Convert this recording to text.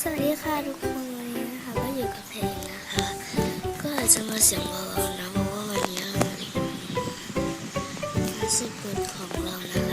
สวัสดีค่ะทุกคนวันนี้นะคะก็อยู่กับเพลงนะคะ ก็อาจจะมาเสียงเบาๆนะเพราะว่าวันนี้เรามาสิบเปิดของเรานะ